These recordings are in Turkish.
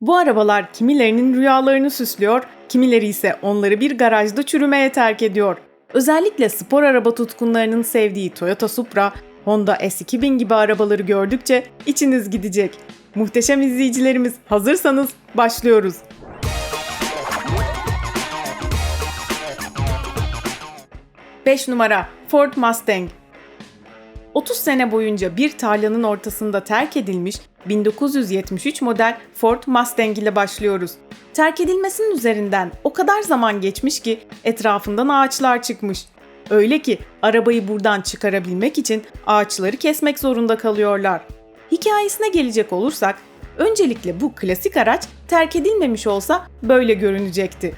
Bu arabalar kimilerinin rüyalarını süslüyor, kimileri ise onları bir garajda çürümeye terk ediyor. Özellikle spor araba tutkunlarının sevdiği Toyota Supra, Honda S2000 gibi arabaları gördükçe içiniz gidecek. Muhteşem izleyicilerimiz hazırsanız başlıyoruz. Beş numara Ford Mustang 30 sene boyunca bir tarlanın ortasında terk edilmiş 1973 model Ford Mustang ile başlıyoruz. Terk edilmesinin üzerinden o kadar zaman geçmiş ki etrafından ağaçlar çıkmış. Öyle ki arabayı buradan çıkarabilmek için ağaçları kesmek zorunda kalıyorlar. Hikayesine gelecek olursak, öncelikle bu klasik araç terk edilmemiş olsa böyle görünecekti.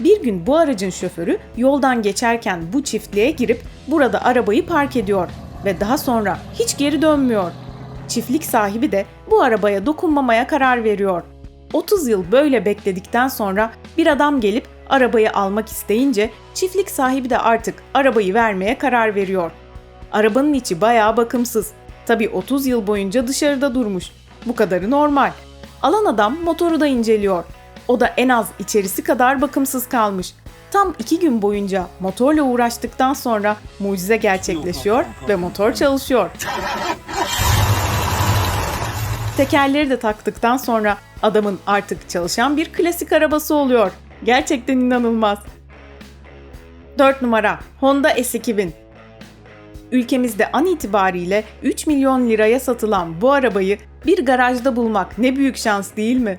Bir gün bu aracın şoförü yoldan geçerken bu çiftliğe girip burada arabayı park ediyor ve daha sonra hiç geri dönmüyor. Çiftlik sahibi de bu arabaya dokunmamaya karar veriyor. 30 yıl böyle bekledikten sonra bir adam gelip arabayı almak isteyince çiftlik sahibi de artık arabayı vermeye karar veriyor. Arabanın içi bayağı bakımsız. Tabi 30 yıl boyunca dışarıda durmuş. Bu kadarı normal. Alan adam motoru da inceliyor. O da en az içerisi kadar bakımsız kalmış. Tam iki gün boyunca motorla uğraştıktan sonra mucize gerçekleşiyor ve motor çalışıyor. Tekerleri de taktıktan sonra adamın artık çalışan bir klasik arabası oluyor. Gerçekten inanılmaz. 4 numara Honda S2000 Ülkemizde an itibariyle 3 milyon liraya satılan bu arabayı bir garajda bulmak ne büyük şans değil mi?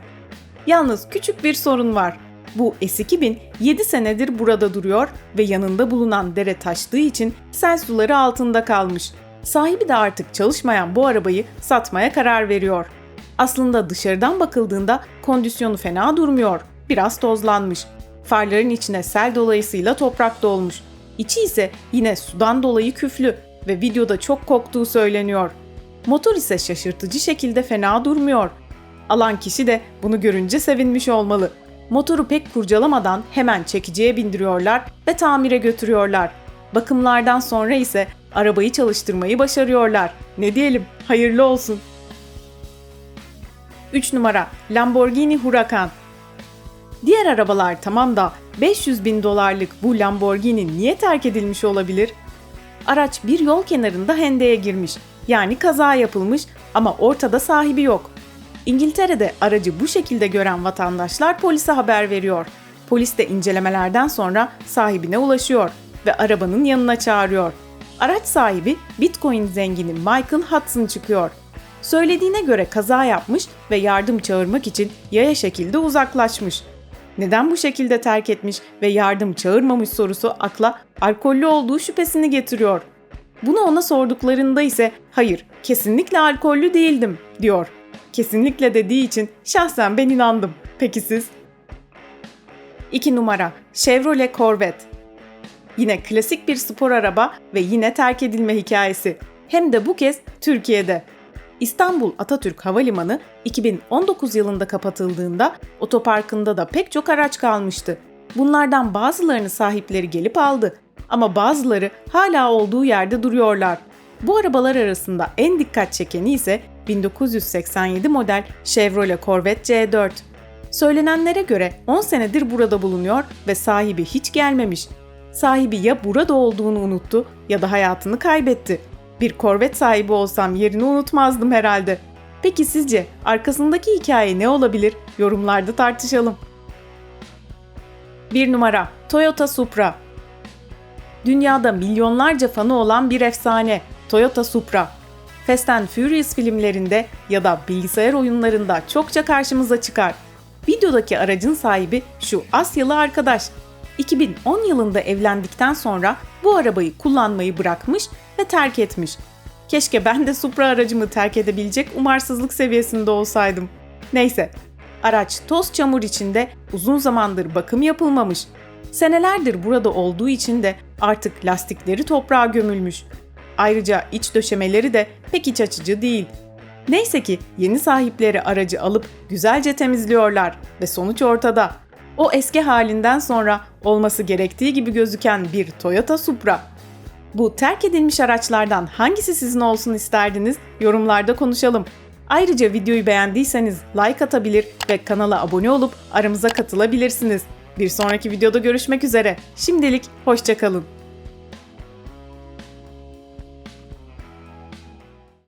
Yalnız küçük bir sorun var. Bu S2000 7 senedir burada duruyor ve yanında bulunan dere taştığı için sel suları altında kalmış. Sahibi de artık çalışmayan bu arabayı satmaya karar veriyor. Aslında dışarıdan bakıldığında kondisyonu fena durmuyor. Biraz tozlanmış. Farların içine sel dolayısıyla toprak dolmuş. İçi ise yine sudan dolayı küflü ve videoda çok koktuğu söyleniyor. Motor ise şaşırtıcı şekilde fena durmuyor. Alan kişi de bunu görünce sevinmiş olmalı. Motoru pek kurcalamadan hemen çekiciye bindiriyorlar ve tamire götürüyorlar. Bakımlardan sonra ise arabayı çalıştırmayı başarıyorlar. Ne diyelim, hayırlı olsun. 3 numara Lamborghini Huracan Diğer arabalar tamam da 500 bin dolarlık bu Lamborghini niye terk edilmiş olabilir? Araç bir yol kenarında hendeye girmiş. Yani kaza yapılmış ama ortada sahibi yok. İngiltere'de aracı bu şekilde gören vatandaşlar polise haber veriyor. Polis de incelemelerden sonra sahibine ulaşıyor ve arabanın yanına çağırıyor. Araç sahibi Bitcoin zengini Michael Hudson çıkıyor. Söylediğine göre kaza yapmış ve yardım çağırmak için yaya şekilde uzaklaşmış. Neden bu şekilde terk etmiş ve yardım çağırmamış sorusu akla alkollü olduğu şüphesini getiriyor. Bunu ona sorduklarında ise hayır kesinlikle alkollü değildim diyor. Kesinlikle dediği için şahsen ben inandım. Peki siz? 2 numara Chevrolet Corvette Yine klasik bir spor araba ve yine terk edilme hikayesi. Hem de bu kez Türkiye'de. İstanbul Atatürk Havalimanı 2019 yılında kapatıldığında otoparkında da pek çok araç kalmıştı. Bunlardan bazılarını sahipleri gelip aldı ama bazıları hala olduğu yerde duruyorlar. Bu arabalar arasında en dikkat çekeni ise 1987 model Chevrolet Corvette C4. Söylenenlere göre 10 senedir burada bulunuyor ve sahibi hiç gelmemiş. Sahibi ya burada olduğunu unuttu ya da hayatını kaybetti. Bir Corvette sahibi olsam yerini unutmazdım herhalde. Peki sizce arkasındaki hikaye ne olabilir? Yorumlarda tartışalım. 1 numara Toyota Supra Dünyada milyonlarca fanı olan bir efsane Toyota Supra. Fast and Furious filmlerinde ya da bilgisayar oyunlarında çokça karşımıza çıkar. Videodaki aracın sahibi şu Asyalı arkadaş. 2010 yılında evlendikten sonra bu arabayı kullanmayı bırakmış ve terk etmiş. Keşke ben de Supra aracımı terk edebilecek umarsızlık seviyesinde olsaydım. Neyse, araç toz çamur içinde uzun zamandır bakım yapılmamış. Senelerdir burada olduğu için de artık lastikleri toprağa gömülmüş. Ayrıca iç döşemeleri de pek iç açıcı değil. Neyse ki yeni sahipleri aracı alıp güzelce temizliyorlar ve sonuç ortada. O eski halinden sonra olması gerektiği gibi gözüken bir Toyota Supra. Bu terk edilmiş araçlardan hangisi sizin olsun isterdiniz? Yorumlarda konuşalım. Ayrıca videoyu beğendiyseniz like atabilir ve kanala abone olup aramıza katılabilirsiniz. Bir sonraki videoda görüşmek üzere. Şimdilik hoşçakalın.